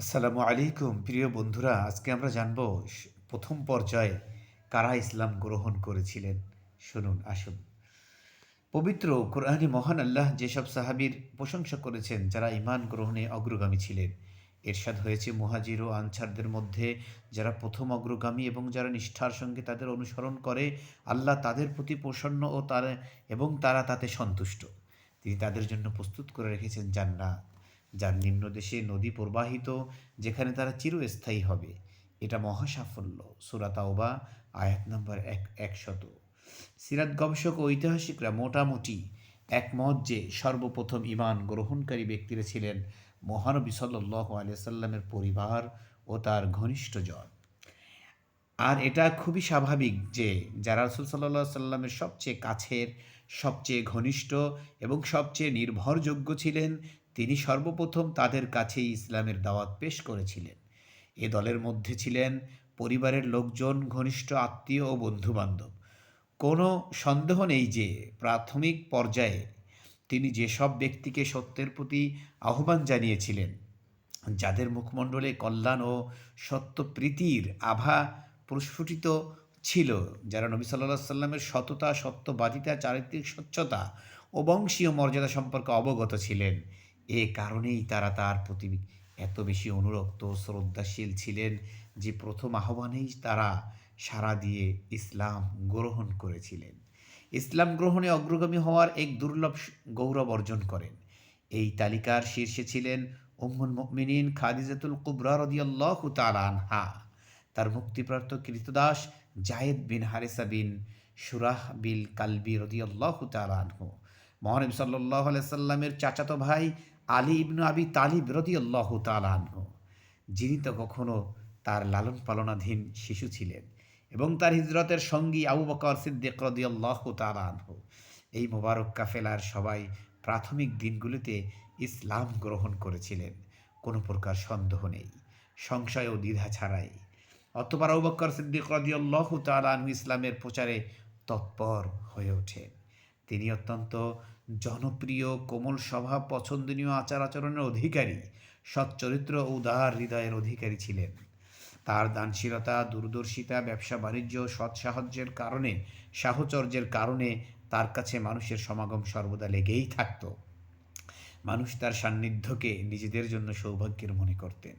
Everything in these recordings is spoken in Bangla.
আসসালামু আলাইকুম। প্রিয় বন্ধুরা, আজকে আমরা জানব প্রথম পর্যায়ে কারা ইসলাম গ্রহণ করেছিলেন? শুনুন, আসুন। পবিত্র কোরআনে মহান আল্লাহ যেসব সাহাবীর প্রশংসা করেছেন, যারা ইমান গ্রহণে অগ্রগামী ছিলেন, এরশাদ হয়েছে মুহাজির ও আনসারদের মধ্যে যারা প্রথম অগ্রগামী এবং যারা নিষ্ঠার সঙ্গে তাদের অনুসরণ করে, আল্লাহ তাদের প্রতি প্রসন্ন ও তারা, এবং তারা তাতে সন্তুষ্ট। তিনি তাদের জন্য প্রস্তুত করে রেখেছেন জান্নাত। যার নিম্নদেশে নদী প্রবাহিত, যেখানে তারা চিরস্থায়ী হবে। এটা মহা সাফল্য সুরাতাওবা আয়াত নম্বর এক, একশত। সিরাত গবেষক ও ঐতিহাসিকরা মোটামুটি একমত যে সর্বপ্রথম ইমান গ্রহণকারী ব্যক্তিরা ছিলেন মহানবী সাল্লাহ আলিয়াল্লামের পরিবার ও তার ঘনিষ্ঠজন। আর এটা খুবই স্বাভাবিক যে যারা রসুল সাল্লাহ সাল্লামের সবচেয়ে কাছের, সবচেয়ে ঘনিষ্ঠ এবং সবচেয়ে নির্ভরযোগ্য ছিলেন তিনি সর্বপ্রথম তাদের কাছেই ইসলামের দাওয়াত পেশ করেছিলেন। এ দলের মধ্যে ছিলেন পরিবারের লোকজন, ঘনিষ্ঠ আত্মীয় ও বন্ধুবান্ধব। কোনো সন্দেহ নেই যে প্রাথমিক পর্যায়ে তিনি যেসব ব্যক্তিকে সত্যের প্রতি আহ্বান জানিয়েছিলেন, যাদের মুখমণ্ডলে কল্যাণ ও সত্যপ্রীতির আভা প্রস্ফুটিত ছিল, যারা নবী সাল্লাহ সাল্লামের সততা, সত্যবাদিতা, চারিত্রিক স্বচ্ছতা ও বংশীয় মর্যাদা সম্পর্কে অবগত ছিলেন এ কারণেই তারা তার প্রতি এত বেশি অনুরক্ত শ্রদ্ধাশীল ছিলেন যে প্রথম আহ্বানেই তারা সাড়া দিয়ে ইসলাম গ্রহণ করেছিলেন। ইসলাম গ্রহণে অগ্রগামী হওয়ার এক দুর্লভ গৌরব অর্জন করেন। এই তালিকার শীর্ষে ছিলেন উম্মুল মুমিনিন খাদিজাতুল কুবরা রদিয়াল্লাহু তাআলা আনহা, তার মুক্তিপ্রাপ্ত কৃতদাস জায়েদ বিন হারিসা বিন সুরাহ বিল কালবি রদিয়াল্লাহু তাআলা আনহু। মহানবী আলাইহি সাল্লামের চাচাতো ভাই আলী ইবনু আবি তালিব রদিয়াল্লাহু তাআলা আনহু। যিনি তো কখনো তার লালন পালনাধীন শিশু ছিলেন এবং তার হিজরতের সঙ্গী আবু বকর সিদ্দিক রদিয়াল্লাহু তাআলা আনহু। এই মোবারক কাফেলার সবাই প্রাথমিক দিনগুলিতে ইসলাম গ্রহণ করেছিলেন। কোনো প্রকার সন্দেহ নেই, সংশয় ও দ্বিধা ছাড়াই। অতবার আবু বকর সিদ্দিক রদিয়াল্লাহু তাআলা আনহু ইসলামের প্রচারে তৎপর হয়ে ওঠেন। তিনি অত্যন্ত জনপ্রিয়, কোমল স্বভাব পছন্দনীয় আচার আচরণের অধিকারী, সচ্চরিত্র ও উদার হৃদয়ের অধিকারী ছিলেন। তার দানশীলতা, দূরদর্শিতা, ব্যবসা বাণিজ্য, সৎ সাহায্যের কারণে, সাহচর্যের কারণে তার কাছে মানুষের সমাগম সর্বদা লেগেই থাকত। মানুষ তার সান্নিধ্যকে নিজেদের জন্য সৌভাগ্যের মনে করতেন।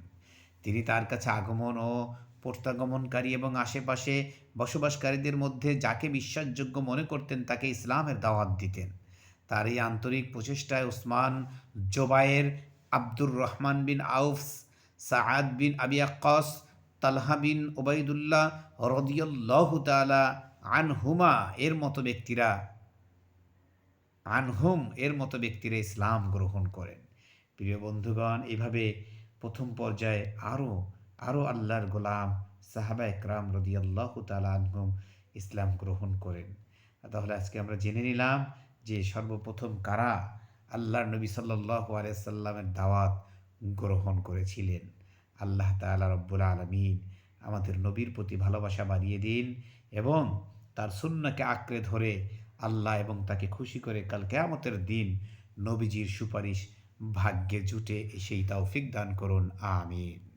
তিনি তার কাছে আগমন ও প্রত্যাগমনকারী এবং আশেপাশে বসবাসকারীদের মধ্যে যাকে বিশ্বাসযোগ্য মনে করতেন তাকে ইসলামের দাওয়াত দিতেন। তার এই আন্তরিক প্রচেষ্টায় ওসমান জোবায়ের আব্দুর রহমান বিন আউফ সাআদ বিন আবি আক্কাস, তালহা বিন ওবায়দুল্লাহ রদিয়াল্লাহ আনহুমা এর মতো ব্যক্তিরা, আনহুম এর মতো ব্যক্তিরা ইসলাম গ্রহণ করেন। প্রিয় বন্ধুগণ, এভাবে প্রথম পর্যায়ে আরও আরও আল্লাহর গোলাম সাহাবা একরাম রদিয়াল্লাহ তালা আনহুম ইসলাম গ্রহণ করেন। তাহলে আজকে আমরা জেনে নিলাম যে সর্বপ্রথম কারা আল্লাহর নবী সাল্লাহ আলাইসাল্লামের দাওয়াত গ্রহণ করেছিলেন? আল্লাহ তালা রব্বুল আলমিন আমাদের নবীর প্রতি ভালোবাসা বাড়িয়ে দিন এবং তার সুন্নাকে আঁকড়ে ধরে আল্লাহ এবং তাকে খুশি করে কাল কেয়ামতের দিন নবীজির সুপারিশ ভাগ্যে জুটে সেই তৌফিক দান করুন। আমিন।